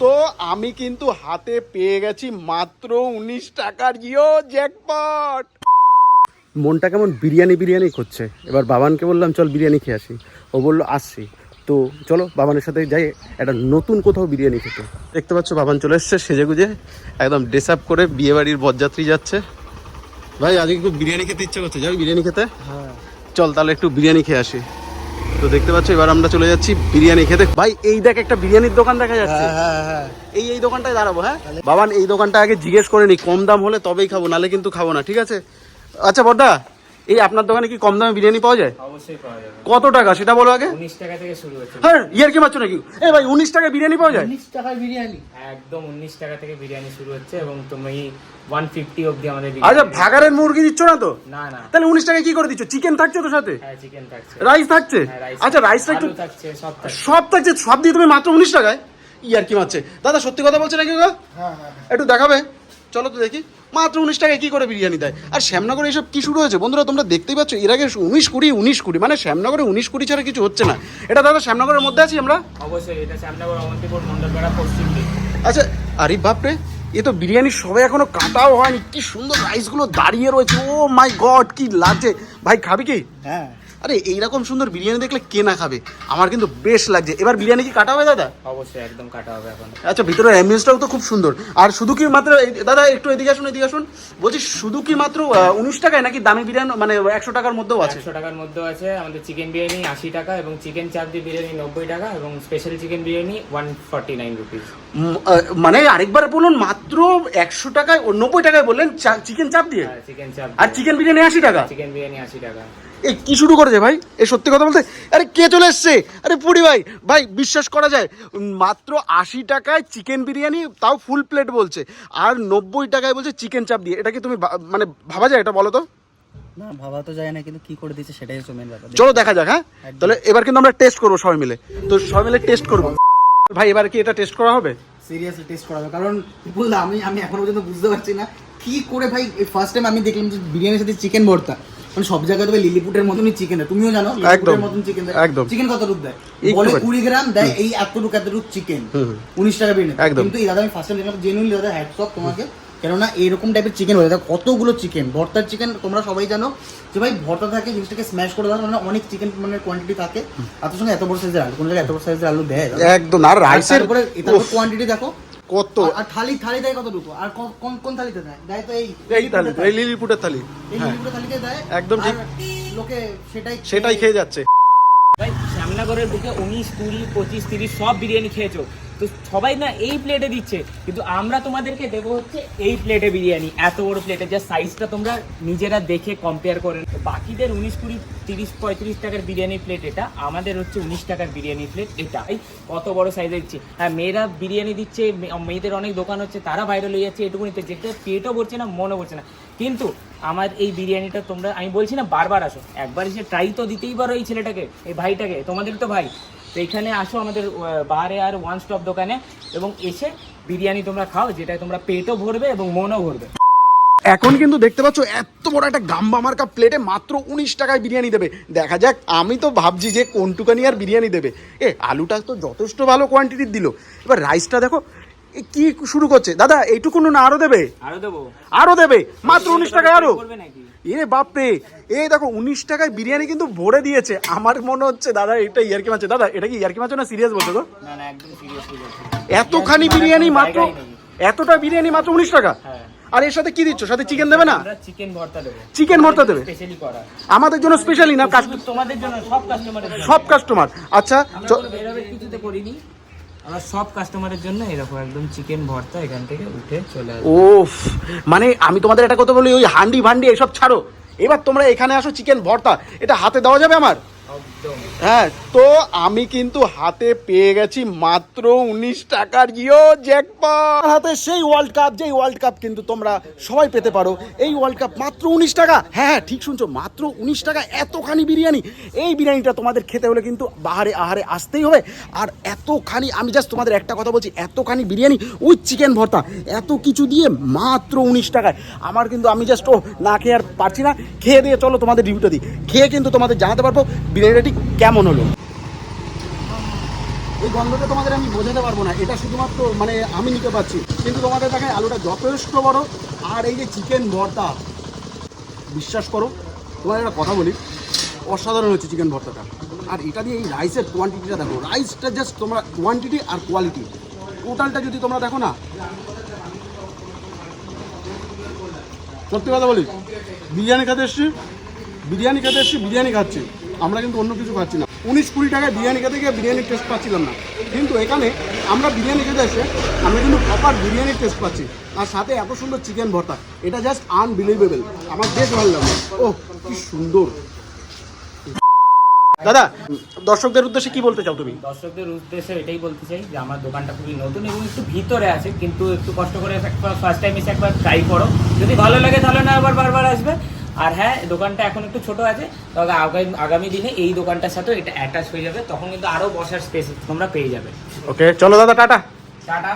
তো আমি কিন্তু হাতে পেয়ে গেছি মাত্র উনিশ টাকার জিও জ্যাকপট। মনটা কেমন বিরিয়ানি বিরিয়ানি করছে? এবার বাবানকে বললাম চল বিরিয়ানি খেয়ে আসি। ও বলল আসছি। তো চলো বাবানের সাথে যাই একটা নতুন কোথাও বিরিয়ানি খেতে। দেখতে পাচ্ছ বাবান চলে এসছে সেজে গুজে একদম ড্রেস আপ করে বিয়ে বাড়ির বরযাত্রী যাচ্ছে। ভাই আজকে একটু বিরিয়ানি খেতে ইচ্ছে করছে যাবি বিরিয়ানি খেতে? হ্যাঁ। চল তাহলে একটু বিরিয়ানি খেয়ে আসি। তো দেখতে পাচ্ছ এবার আমরা চলে যাচ্ছি বিরিয়ানি খেতে। ভাই এই দেখ একটা বিরিয়ানির দোকান দেখা যাচ্ছে। এই এই দোকানটায় দাঁড়াবো হ্যাঁ? বাবান এই দোকানটা আগে জিজ্ঞেস করে নি কম দাম হলে তবেই খাব নালে কিন্তু খাব না ঠিক আছে? আচ্ছা বড়দা এই আপনার দোকানে কি কম দামে বিরিয়ানি পাওয়া যায়? অবশ্যই পাওয়া যাবে। কত টাকা? সেটা বলো আগে। উনিশ টাকা থেকে শুরু হচ্ছে। হ্যাঁ ইয়ার কি মারছো নাকি? এই ভাই উনিশ টাকায় বিরিয়ানি পাওয়া যায়? উনিশ টাকার বিরিয়ানি। একদম উনিশ টাকা থেকে বিরিয়ানি শুরু হচ্ছে এবং তুমি ওয়ান ফিফটি অব্দি আমাদের আচ্ছা ভাগারের মুরগি দিচ্ছ না তো? না না। তাহলে উনিশ টাকায় কি করে দিচ্ছ? চিকেন থাকছে তো সাথে? হ্যাঁ চিকেন থাকছে। রাইস থাকছে? হ্যাঁ, আচ্ছা রাইসটা একটু থাকছে সব থাকছে। সব থাকছে সব দিয়ে তুমি মাত্র উনিশ টাকায়? ইয়ার কি মারছে? দাদা সত্যি কথা বলছে নাকি গো হ্যাঁ হ্যাঁ। একটু দেখাবে? চলো তো দেখি। মাত্র উনিশ টাকায় কি করে বিরিয়ানি দেয়? আর শ্যামনগরে এসব কি শুরু হয়েছে? বন্ধুরা তোমরা দেখতেই পাচ্ছ এর আগে উনিশ কুড়ি উনিশ কুড়ি মানে শ্যামনগরে উনিশ কুড়ি ছাড়া কিছু হচ্ছে না। এটা দাদা শ্যামনগরের মধ্যে আছি আমরা? অবশ্যই এটা শ্যামনগর অবন্তিপুর মন্ডলপাড়া পশ্চিম আচ্ছা আরে বাপরে এ তো বিরিয়ানি সবাই এখনও কাটাও হয়নি। কি সুন্দর রাইসগুলো দাঁড়িয়ে রয়েছে। ও মাই গড কি লাগছে। ভাই খাবি কি? হ্যাঁ। আরে এইরকম সুন্দর বিরিয়ানি দেখলে কে না খাবে? আমার কিন্তু বেশ লাগছে। এবার বিরিয়ানি কি কাটা হবে দাদা? অবশ্যই একদম কাটা হবে এখন। আচ্ছা ভিতরে অ্যাম্বিয়েন্সটাও তো খুব সুন্দর। আর শুধু কি মাত্র দাদা একটু এদিকে আসুন এদিকে আসুন। বলছি শুধু কি মাত্র উনিশ টাকায় নাকি দামি বিরিয়ানি মানে একশো টাকার মধ্যেও আছে? একশো টাকার মধ্যেও আছে। আমাদের চিকেন বিরিয়ানি আশি টাকা এবং চিকেন চাপ দিয়ে বিরিয়ানি নব্বই টাকা এবং special chicken biryani one forty nine rupees মানে আরেকবার বলুন মাত্র একশো টাকায় নব্বই টাকায় বললেন চিকেন চাপ দিয়ে? চিকেন চাপ আর চিকেন বিরিয়ানি আশি টাকা? চিকেন বিরিয়ানি আশি টাকা। এই কি শুরু করেছে ভাই? এই সত্যি কথা বলতে? আরে কে চলে এসছে? আরে পুরি ভাই ভাই বিশ্বাস করা যায় মাত্র আশি টাকায় চিকেন বিরিয়ানি তাও ফুল প্লেট বলছে। আর নব্বই টাকায় বলছে চিকেন চাপ দিয়ে। এটা কি তুমি মানে ভাবা যায় এটা বলো তো? না ভাবা তো যায় না কিন্তু কি করে দিচ্ছে সেটাই হচ্ছে মেন ব্যাপার। চলো দেখা যাক হ্যাঁ? তাহলে এবার কিন্তু আমরা টেস্ট করব সবাই মিলে। তো সবাই মিলে টেস্ট করব। ভাই এবার কি এটা টেস্ট করা হবে? সিরিয়াসলি টেস্ট করা হবে কারণ বিপুল দা আমি আমি এখনও পর্যন্ত বুঝতে পারছি না কি করে ভাই ফার্স্ট টাইম আমি দেখলাম যে বিরিয়ানির সাথে চিকেন ভর্তা। মানে সব জায়গায় তো ভাই লিলিপুটের মতনই চিকেন তুমিও জানো লিলিপুটের মতন চিকেন একদম। চিকেন কত রূপ দেয়? বলে কুড়ি গ্রাম দেয় এই এতটুকু এতটুকু চিকেন উনিশ টাকা বিরিয়ানি কিন্তু এই দাদা আমি ফার্স্ট টাইম দেখলাম জেনুইনলি দাদা হ্যাটস অফ তোমাকে। কেননা এরকম টাইপের চিকেন হয়ে কতগুলো চিকেন ভর্তার চিকেন তোমরা সবাই জানো যে ভাই ভর্তা থাকে জিনিসটাকে স্ম্যাশ করে দেওয়া মানে অনেক চিকেন মানে কোয়ান্টিটি থাকে। আর সঙ্গে এত বড় সাইজের আলু। কোন জায়গায় এত বড় সাইজের আলু দেয় একদম। আর রাইসের এটার কোয়ান্টিটি দেখো কত? আর- আর থালি থালি দেয় কতটুকু? আর কোন- কোন কোন থালিতে দেয়? দেয় তো এই এই থালি এই লিলিপুটের থালি। এই হ্যাঁ। লিলিপুটের থালিতে দেয়। একদম ঠিক। লোকে সেটাই সেটাই খেয়ে যাচ্ছে। ভাই শ্যামনগরের বুকে উনিশ কুড়ি পঁচিশ তিরিশ সব বিরিয়ানি খেয়েছো? তো সবাই না এই প্লেটে দিচ্ছে, কিন্তু আমরা তোমাদেরকে দেবো হচ্ছে এই প্লেটে বিরিয়ানি, এত বড় প্লেটে যা সাইজটা তোমরা নিজেরা দেখে কম্পেয়ার করে। বাকিদের উনিশ, কুড়ি, তিরিশ, পঁয়ত্রিশ টাকার বিরিয়ানি প্লেট এটা, আমাদের হচ্ছে উনিশ টাকার বিরিয়ানি প্লেট এটা। এই কত বড় সাইজের দিচ্ছে। হ্যাঁ মেয়েরা বিরিয়ানি দিচ্ছে মেয়েদের অনেক দোকান হচ্ছে, তারা ভাইরাল হয়ে যাচ্ছে, এটুকুনিতে। যেটা পেটও ভরছে না, মনও ভরছে না। কিন্তু আমার এই বিরিয়ানিটা তোমরা, আমি বলছি না বারবার আসো, একবার এসে ট্রাই তো দিতেই পারো এই ছেলেটাকে, এই ভাইটাকে, তোমাদের তো ভাই। তো এখানে আসো আমাদের বাহারে আর ওয়ান স্টপ দোকানে এবং এসে বিরিয়ানি তোমরা খাও, যেটা তোমরা পেটও ভরবে এবং মনও ভরবে। এখন কিন্তু দেখতে পাচ্ছ, এত বড় একটা গাম্বা মার্কা প্লেটে মাত্র উনিশ টাকায় বিরিয়ানি দেবে। দেখা যাক, আমি তো ভাবছি যে কোনটুকানি আর বিরিয়ানি দেবে। এ, আলুটা তো যথেষ্ট ভালো কোয়ান্টিটির দিল। এবার রাইসটা দেখো কি শুরু করছে? দাদা এইটুকু না আরও দেবে? আরও দেবো। আরও দেবে? মাত্র উনিশ টাকায় আরও? এ বাপরে এ দেখো উনিশ টাকায় বিরিয়ানি কিন্তু ভরে দিয়েছে। আমার মনে হচ্ছে দাদা এটা ইয়ারকি মাছ দাদা এটা কি ইয়ারকি মাছ না সিরিয়াস বলছো তো এতখানি বিরিয়ানি মাত্র। এতটা বিরিয়ানি মাত্র উনিশ টাকা? হ্যাঁ। আর এর সাথে কি দিচ্ছ? সাথে চিকেন দেবে না? চিকেন ভর্তা দেবো। চিকেন ভর্তা দেবে। স্পেশালি করা। আমাদের জন্য স্পেশালি না? কাস্ট- শুধু তোমাদের জন্য সব কাস্টমারের জন্য। সব কাস্টমার আচ্ছা করিনি। আমরা সব কাস্টমারের জন্য এরকম একদম চিকেন ভর্তা এখান থেকে উঠে চলে ওফ মানে আমি তোমাদের একটা কথা বলি ওই হান্ডি ভান্ডি এসব ছাড়ো। এবার তোমরা এখানে আসো চিকেন ভর্তা এটা হাতে দেওয়া যাবে আমার? একদম। হ্যাঁ তো আমি কিন্তু হাতে পেয়ে গেছি মাত্র উনিশ টাকার জিও জ্যাকপট হাতে সেই ওয়ার্ল্ড কাপ যেই ওয়ার্ল্ড কাপ কিন্তু তোমরা সবাই পেতে পারো। এই ওয়ার্ল্ড কাপ মাত্র উনিশ টাকা। হ্যাঁ হ্যাঁ ঠিক শুনছো, মাত্র উনিশ টাকা, এতখানি বিরিয়ানি। এই বিরিয়ানিটা তোমাদের খেতে হলে কিন্তু বাহারে আহারে আসতেই হবে। আর এতখানি, আমি জাস্ট তোমাদের একটা কথা বলছি, এতখানি বিরিয়ানি উইথ চিকেন ভর্তা, এত কিছু দিয়ে মাত্র উনিশ টাকায়। আমার কিন্তু, আমি জাস্ট ও না খেয়ে আর পারছি না। খেয়ে দিয়ে চলো তোমাদের রিভিউটা দিই। খেয়ে কিন্তু তোমাদের জানাতে পারব বিরিয়ানিটা ঠিক কেমন হলো। এই গন্ধটা তোমাদের আমি বোঝাতে পারব না। এটা শুধুমাত্র মানে আমি নিতে পারছি। কিন্তু তোমাদের দেখেন আলুটা যথেষ্ট বড়। আর এই যে চিকেন ভর্তা, বিশ্বাস করো তোমার একটা কথা বলি, অসাধারণ হচ্ছে চিকেন ভর্তাটা। আর এটা দিয়ে এই রাইসের কোয়ান্টিটিটা দেখো। রাইসটা জাস্ট তোমরা কোয়ান্টিটি আর কোয়ালিটি টোটালটা যদি তোমরা দেখো না, সত্যি কথা বলি, বিরিয়ানি খেতে এসছি, বিরিয়ানি খেতে এসছি, বিরিয়ানি খাচ্ছি। আমরা কিন্তু অন্য কিছু খাচ্ছি না। উনিশ কুড়ি টাকায় বিরিয়ানি খেতে গিয়ে বিরিয়ানির টেস্ট পাচ্ছিলাম না। কিন্তু এখানে আমরা বিরিয়ানি খেতে এসে আমরা কিন্তু প্রপার বিরিয়ানির টেস্ট পাচ্ছি। আর সাথে এত সুন্দর চিকেন ভর্তা। এটা জাস্ট আনবিলিভেবল আমার বেশ ভালো লাগল। ও কি সুন্দর। দাদা, দর্শকদের উদ্দেশ্যে কি বলতে চাও তুমি? দর্শকদের উদ্দেশ্যে এটাই বলতে চাই যে আমার দোকানটা খুবই নতুন এবং একটু ভিতরে আছে, কিন্তু একটু কষ্ট করে একবার ফার্স্ট টাইম এসে একবার ট্রাই করো। যদি ভালো লাগে তাহলে না আবার বারবার আসবে। আর হ্যাঁ দোকানটা এখন একটু ছোট আছে তবে আগামী আগামী দিনে এই দোকানটার সাথে এটা অ্যাটাচ হয়ে যাবে তখন কিন্তু আরও বসার স্পেস তোমরা পেয়ে যাবে। ওকে চলো দাদা টাটা। টাটা।